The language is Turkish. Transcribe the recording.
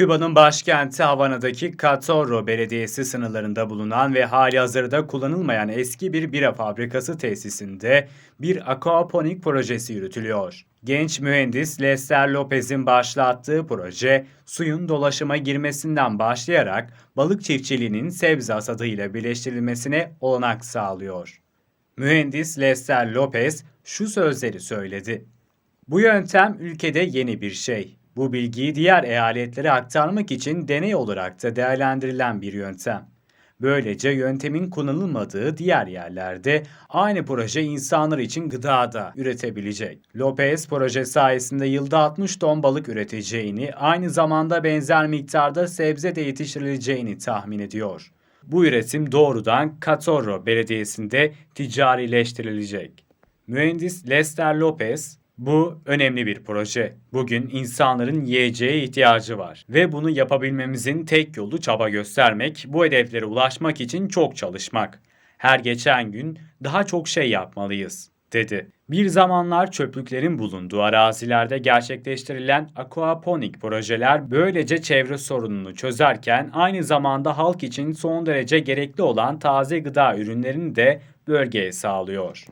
Küba'nın başkenti Havana'daki Catorro Belediyesi sınırlarında bulunan ve hali hazırda kullanılmayan eski bir bira fabrikası tesisinde bir aquaponik projesi yürütülüyor. Genç mühendis Lester Lopez'in başlattığı proje, suyun dolaşıma girmesinden başlayarak balık çiftçiliğinin sebze hasadıyla birleştirilmesine olanak sağlıyor. Mühendis Lester Lopez şu sözleri söyledi. Bu yöntem ülkede yeni bir şey. Bu bilgiyi diğer eyaletlere aktarmak için deney olarak da değerlendirilen bir yöntem. Böylece yöntemin kullanılmadığı diğer yerlerde aynı proje insanlar için gıda da üretebilecek. Lopez proje sayesinde yılda 60 ton balık üreteceğini, aynı zamanda benzer miktarda sebze de yetiştirileceğini tahmin ediyor. Bu üretim doğrudan Catorro Belediyesi'nde ticarileştirilecek. Mühendis Lester Lopez, bu önemli bir proje. Bugün insanların yiyeceğe ihtiyacı var ve bunu yapabilmemizin tek yolu çaba göstermek, bu hedeflere ulaşmak için çok çalışmak. Her geçen gün daha çok şey yapmalıyız, dedi. Bir zamanlar çöplüklerin bulunduğu arazilerde gerçekleştirilen aquaponik projeler böylece çevre sorununu çözerken aynı zamanda halk için son derece gerekli olan taze gıda ürünlerini de bölgeye sağlıyor.